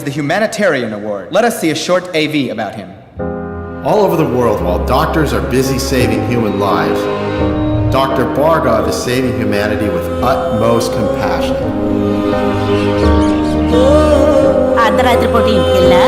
is the Humanitarian Award. Let us see a short AV about him. All over the world, while doctors are busy saving human lives, Dr. Bargov is saving humanity with utmost compassion. అర్ధరాత్రి పూట ఇంటికి వెళ్ళా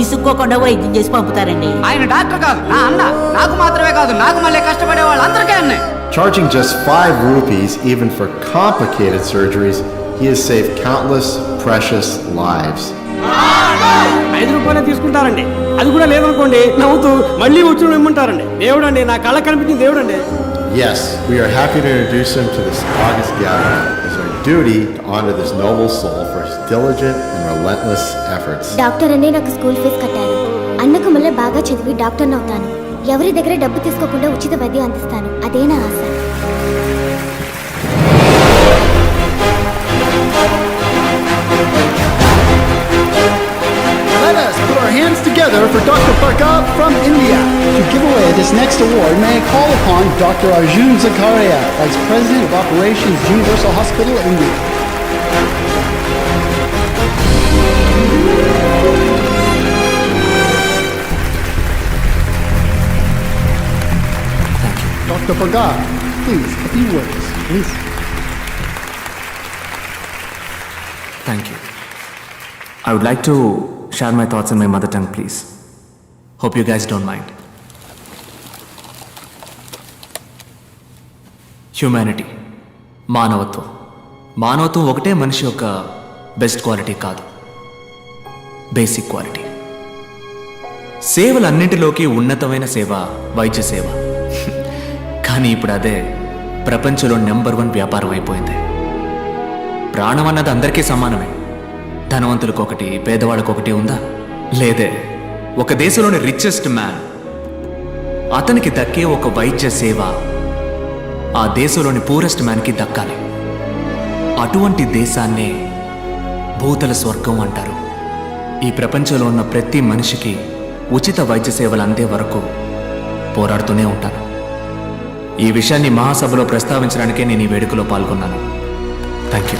ఇసుక్కోకుండా వైద్యం చేసి పంపుతారండి ఆయన doctor కాదు నా అన్న నాకు మాత్రమే కాదు నాకు మళ్ళీ కష్టపడే వాళ్ళందరికీ అన్నే Charging just 5 rupees even for complicated surgeries, he has saved countless precious lives. ఐదు రూపాయలే తీసుకుంటారండి. అది కూడా లేదనుకోండి నవ్వుతూ మళ్ళీ వచ్చి ఇమ్మంటారండి. దేవుడండి నా కళ్ళ కనిపించిన దేవుడండి. Yes, we are happy to introduce him to this August gathering. It is our duty to honor this noble soul for his diligent and relentless efforts. Doctor అనే నాకు స్కూల్ ఫీజు కట్టారు. అన్నకు మళ్ళీ బాగా చదివి డాక్టర్ని అవుతాను. ఎవరి దగ్గర డబ్బు తీసుకోకుండా ఉచిత వైద్యం అందిస్తాను. అదే నా ఆశ? Hands together for Dr. Parkab from India. To give away this next award, may I call upon Dr. Arjun Zakaria, Vice President of Operations, Universal Hospital, India. Thank you. Dr. Parkab, please, a few words, please. Thank you. I would like to share my thoughts in my mother tongue, please. Hope you guys don't mind. Humanity మానవత్వం మానవత్వం ఒకటే మనిషి యొక్క best quality కాదు. Basic quality సేవలన్నింటిలోకి ఉన్నతమైన సేవ వైద్య సేవ. కానీ ఇప్పుడు అదే ప్రపంచంలో నెంబర్ వన్ వ్యాపారం అయిపోయింది. ప్రాణం అన్నది అందరికీ సమానమే. ధనవంతులకు ఒకటి పేదవాళ్ళకు ఒకటి ఉందా? లేదే. ఒక దేశంలోని రిచెస్ట్ మ్యాన్ అతనికి దక్కే ఒక వైద్య సేవ ఆ దేశంలోని పూరెస్ట్ మ్యాన్కి దక్కాలి. అటువంటి దేశాన్నే భూతల స్వర్గం అంటారు. ఈ ప్రపంచంలో ఉన్న ప్రతి మనిషికి ఉచిత వైద్య సేవలు అందే వరకు పోరాడుతూనే ఉంటాను ఈ విషయాన్ని మహాసభలో ప్రస్తావించడానికే నేను ఈ వేడుకలో పాల్గొన్నాను. Thank you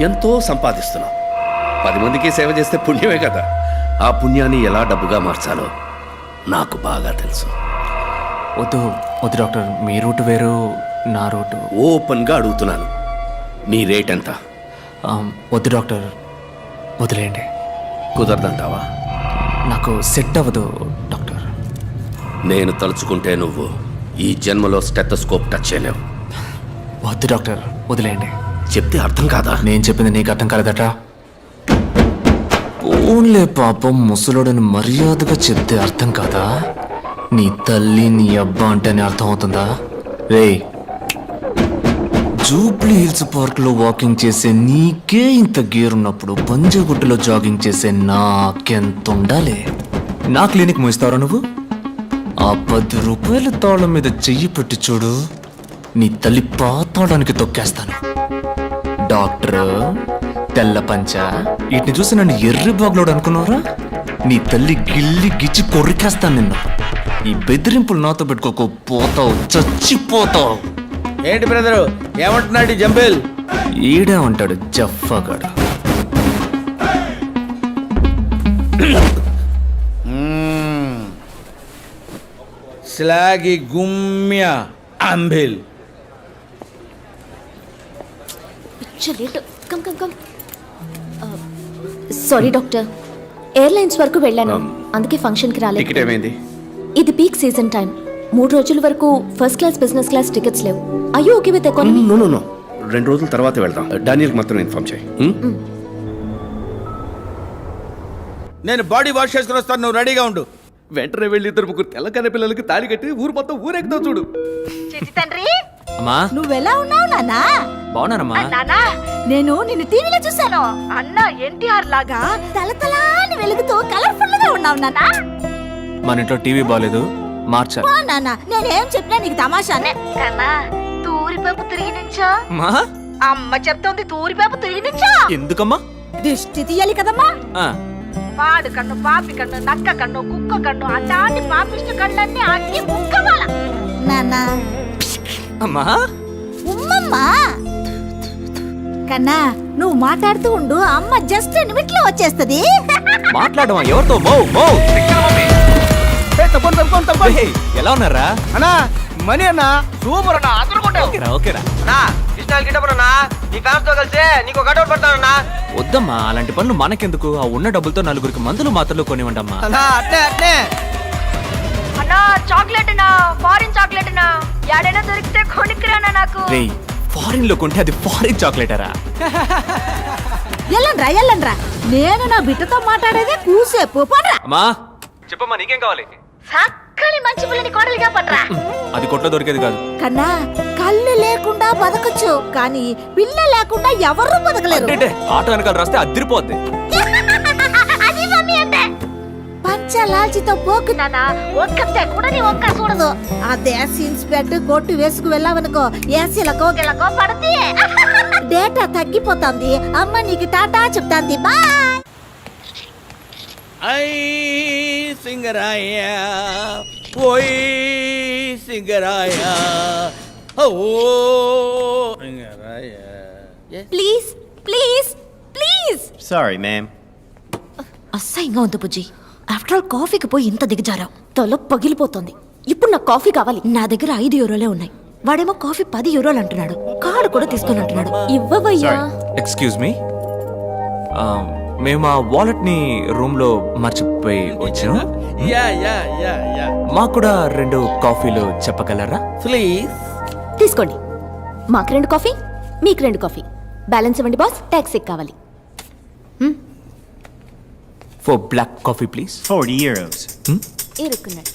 ఎంతో సంపాదిస్తున్నాం. పది మందికి సేవ చేస్తే పుణ్యమే కదా. ఆ పుణ్యాన్ని ఎలా డబ్బుగా మార్చాలో నాకు బాగా తెలుసు. వద్దు వద్దు డాక్టర్. మీ రూట్ వేరు నా రూటు. ఓపెన్గా అడుగుతున్నాను. మీ రేట్ ఎంత? వద్దు డాక్టర్. వదిలేయండి. కుదరదంటావా? నాకు సెట్ అవ్వదు డాక్టర్. నేను తలుచుకుంటే నువ్వు ఈ జన్మలో స్టెథోస్కోప్ టచ్ చేయలేవు. వద్దు డాక్టర్. వదిలేయండి. చెప్తే అర్థం కాదా? నేను చెప్పింది నీకు అర్థం కాలేదట. ఓన్లే పాపం ముసలోడని మర్యాదగా చెప్తే అర్థం కాదా? నీ తల్లి నీ అబ్బా అంటేనే అర్థం అవుతుందా? రే జూబ్లీ హిల్స్ పార్క్లో వాకింగ్ చేసే నీకే ఇంత గేర్ ఉన్నప్పుడు పంజగుట్టలో జాగింగ్ చేసే నాకెంత ఉండాలి నా క్లినిక్ మోయిస్తావరా నువ్వు? ఆ పది రూపాయల తాళం మీద చెయ్యి పెట్టి చూడు నీ తల్లి పాతాడానికి తొక్కేస్తాను. డాక్టర్ తెల్ల పంచ. వీటిని చూసి నన్ను ఎర్రి బాగులోడు అనుకున్నారా నీ తల్లి గిల్లి గిచ్చి కొరికేస్తాను నిన్ను. ఈ బెదిరింపులు నాతో పెట్టుకోకు పోతావు చచ్చిపోతావు. ఏంటి బ్రదరు ఏమంటున్నాడు ఈ జంబేల్? ఈడే ఉంటాడు జఫ్ఫగాడు. స్లాగి గుమ్య అంబిల్. Late. Come come come. Sorry doctor. Airlines వరకు వెళ్ళాను. అందుకే ఫంక్షన్కి టికెట్ రాలేదు ఏమైంది? ఇది పీక్ సీజన్ టైం. మూడు రోజుల వరకు first class business class tickets లేవు. అయ్యో okay with economy no no no రెండు రోజుల తర్వాత వెళ్దాం. డానియల్కి మాత్రం ఇన్ఫార్మ్ చేయి. ఉం? నేను బాడీ వాష్ చేసుకుని వస్తాను. నువ్వు రెడీగా ఉండు. వెంటనే వెళ్ళి ఇద్దరు ముగ్గురు తెల్లకన్న పిల్లలకి తాళి కట్టి ఊరు మొత్తం ఊరెక్కుతావు చూడు. చిట్టి తండ్రి! అమ్మా. నువ్వెలా ఉన్నావు నాన్నా బాగున్నానమ్మా. నానా నేను నిన్ను టీవీలో చూశాను. అన్న ఎన్టీఆర్ లాగా తలతలాని వెలుగుతూ కలర్ఫుల్గా ఉన్నావు నాన్నా మన ఇంట్లో టీవీ బాగాలేదు మార్చాలి ఓ నాన్న నేనేం చెప్పినా నీకు తమాషానే. కన్నా తూరిపేపు తిరిగి నుంచో. అమ్మా. చెప్తోంది తూరిపేపు తిరిగి నుంచో. ఎందుకమ్మా? దిష్టి తీయాలి కదమ్మా. పాడు కన్ను పాపి కన్ను నక్క కన్ను కుక్క కన్ను అటాటి పాపిష్టి కళ్ళన్నీ అన్ని ముక్కవాల. నాన్న అమ్మా? ఉమ్మమ్మా! కన్నా నువ్వు మాట్లాడుతూ ఉండు అమ్మ జస్ట్ నిమిట్లో వచ్చేస్తది. మాట్లాడమా? ఎవరితో? మో మో ఎలా ఉన్నారా? అన్నా మనీ అన్న సూపర్ అన్న అదరుకుంటావు ఓకేరా ఓకేరా. అన్నా కృష్ణ గిట్టపరన్నా నీ ఫ్యాన్స్తో కలిసి నీకు ఒక కటౌట్ పెడతానన్నా. వద్దమ్మా అలాంటి పనులు మనకెందుకు? ఆ ఉన్న డబ్బులతో నలుగురికి మందులు మాత్రలు కొనివ్వండమ్మా. అన్నా అట్నే అట్నే. అన్నా చాక్లెట్ నా ఫారిన్ చాక్లెట్ నా ఎడైనా దొరికితే కొనుక్కురానా నాకు. రేయ్ ఫారిన్లో కొంటే అది ఫారిన్ చాక్లెటరా ఎల్లండ్రా ఎల్లండ్రా. నేను నా బిడ్డతో మాట్లాడేదే కూసేపు పోన్రా. అమ్మా. చెప్పమ్మా నీకేం కావాలి? చక్కని మంచి పిల్లని కోడలిగా పన్రా అది కొట్లో దొరికేది కాదు. కన్నా కళ్ళు లేకుండా బతకచ్చు కానీ పిల్ల లేకుండా ఎవరు బతకలేరు. ఆటో వెనకాల రాస్తే అదిరిపోద్ది. పంచ లాల్చితో పోకు నాన్న ఒక్కతే కూడా నీ ఒక్క చూడదు. అదే సీన్స్ పెట్టి కొట్టు వేసుకు వెళ్ళావనుకో ఏసీలకో గిలకో పడతి. డేటా తగ్గిపోతుంది. అమ్మ నీకు టాటా చెప్తాంది. బాయ్. ఐ సింగరాయ ఓయ్ సింగరాయ ఓ Singaraya. Please please please. Sorry, ma'am. అసహ్యంగా ఉంది బుజ్జి. ఆఫ్టర్ ఆల్ కాఫీకి పోయి ఇంత దిగజారావు. తల పగిలిపోతుంది. ఇప్పుడు నాకు కాఫీ కావాలి. నా దగ్గర ఐదు యూరోలే ఉన్నాయి. వాడేమో కాఫీ పది యూరోలు అంటున్నాడు. కార్డు కూడా తీసుకొని అంటున్నాడు. ఇవ్వవయ్యా. ఎక్స్క్యూజ్ మీ మేము ఆ వాలెట్ని రూమ్లో మర్చిపోయి వచ్చాం యా యా యా యా. మాకు కూడా రెండు కాఫీలు చెప్పగలరా? ప్లీజ్ తీసుకోండి. మాకు రెండు కాఫీ మీకు రెండు కాఫీ. బ్యాలెన్స్ ఇవ్వండి బాస్ ట్యాక్సీ కావాలి. For black coffee please 40 euros. ఇరుక్కున్నాడు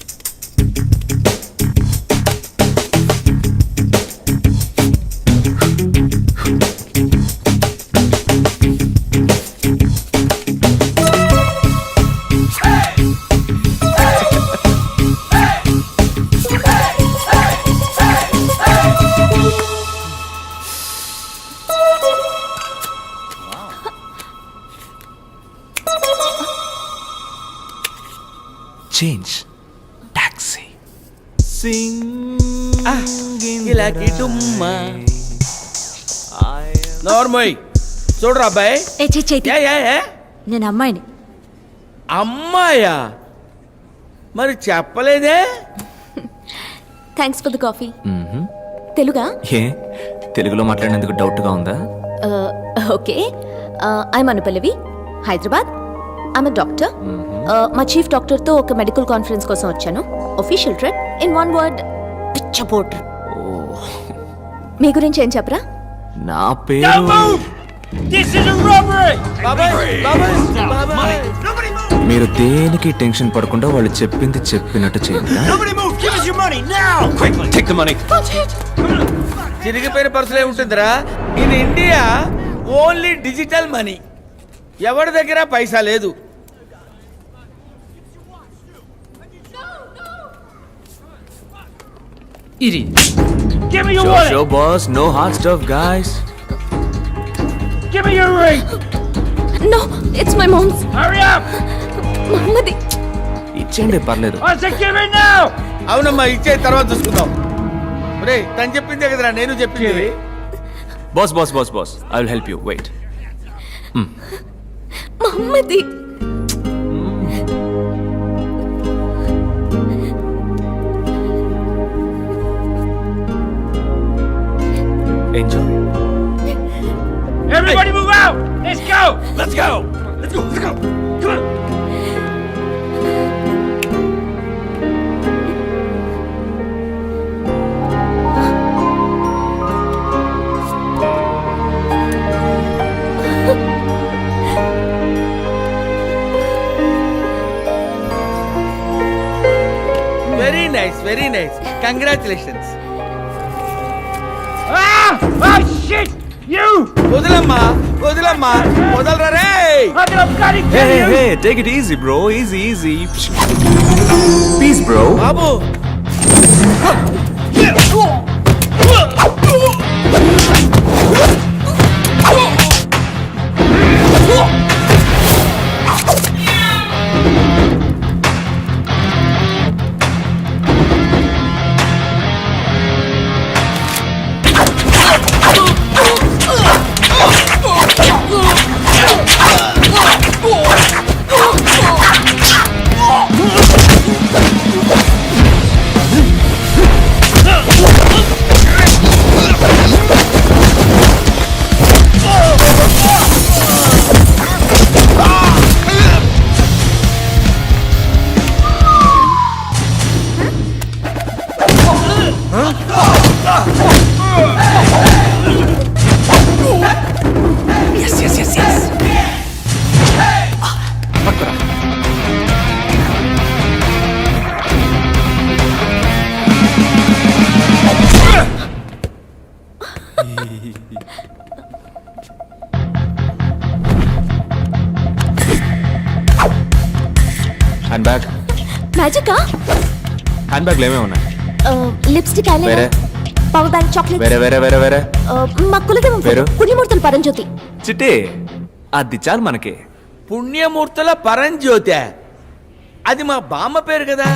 చేంజ్. టాక్సీ ఇలాకి డుమ్మ. నోర్మోయ్ చూడరా అబ్బాయి? ఏ చే చేతి యా యా యా నేను అమ్మాయిని. అమ్మాయా? మరి చెప్పలేదే? థ్యాంక్స్ ఫర్ ద కాఫీ తెలుగా? ఏ? తెలుగులో మాట్లాడినందుకు డౌట్గా ఉందా okay I'm Anupallavi Hyderabad I'm doctor మా చీఫ్ డాక్టర్తో ఒక మెడికల్ కాన్ఫరెన్స్ కోసం వచ్చాను. Official trip in one word పిచ్చపోట్. మీ గురించి ఏం చెప్పరా? నా పేరు బాబాయ్ బాబాయ్ బాబాయ్ మీరు దేనికి టెన్షన్ పడకుండా వాళ్ళు చెప్పింది చెప్పినట్టు చేయండి. చిరిగిపోయిన పర్సులే ఉంటుందిరా. In India only digital money. ఎవరి దగ్గర పైసా లేదు? Show, show, boss. No hard stuff, guys. No it's my mom's మమ్మది. ఇచ్చేయండి పర్లేదు. అవునమ్మా ఇచ్చే తర్వాత చూసుకుందాం. రే తను చెప్పిందే కదరా నేను చెప్పింది. Boss boss boss boss I will help you wait మమ్మది. Enjoy. Everybody move out! Let's go! Let's go! Let's go! Let's go! Come on! Very nice, very nice. Congratulations. వదిలమ్మా వదిలమ్మా వదలరా రే! Take it easy bro easy easy peace bro బాబు. మ్యాజికా hand బ్యాగ్లు ఏమేమి ఉన్నాయి lipstick వేరే? Power bank chocolate వేరే వేరే వేరే వేరే. మా కులదేవం పేరు? పుణ్యమూర్తులు పరంజ్యోతి. చిట్టి అది చాలు మనకి. పుణ్యమూర్తుల పరంజ్యోతి. అది మా బామ్మ పేరు కదా.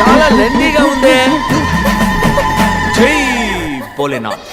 చాలా లెండీగా ఉందే. జై భోలేనాథ్.